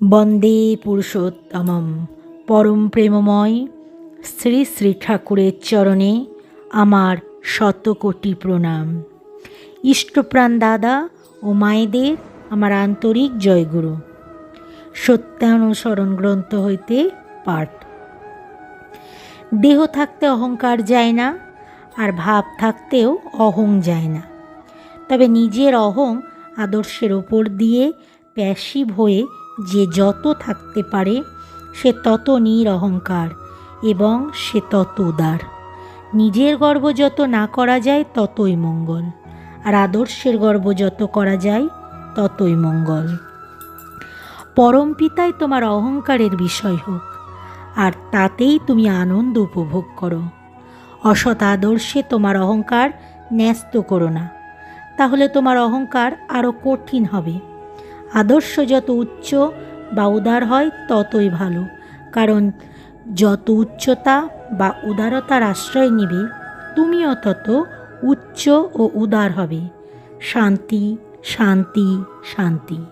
বন্দে পুরুষোত্তমম। পরম প্রেমময় শ্রী শ্রী ঠাকুরের চরণে আমার শতকোটি প্রণাম। ইষ্টপ্রাণ দাদা ও মায়েদের আমার আন্তরিক জয়গুরু। সত্যানুসরণ গ্রন্থ হইতে পাঠ। দেহ থাকতে অহংকার যায় না, আর ভাব থাকতেও অহং যায় না। তবে নিজের অহং আদর্শের ওপর দিয়ে প্যাসিভ হয়ে যে যত থাকতে পারে, সে তত নিরহংকার এবং সে তত উদার। নিজের গর্ব যত না করা যায়, ততই মঙ্গল। আর আদর্শের গর্ব যত করা যায়, ততই মঙ্গল। পরম পিতাই তোমার অহংকারের বিষয় হোক, আর তাতেই তুমি আনন্দ উপভোগ করো। অসৎ আদর্শে তোমার অহংকার ন্যস্ত করো না। তাহলে তোমার অহংকার আরও কঠিন হবে। আদর্শ যত উচ্চ বা উদার হয়, ততই ভালো। কারণ যত উচ্চতা বা উদারতার আশ্রয় নিবে, তুমিও তত উচ্চ ও উদার হবে। শান্তি শান্তি শান্তি।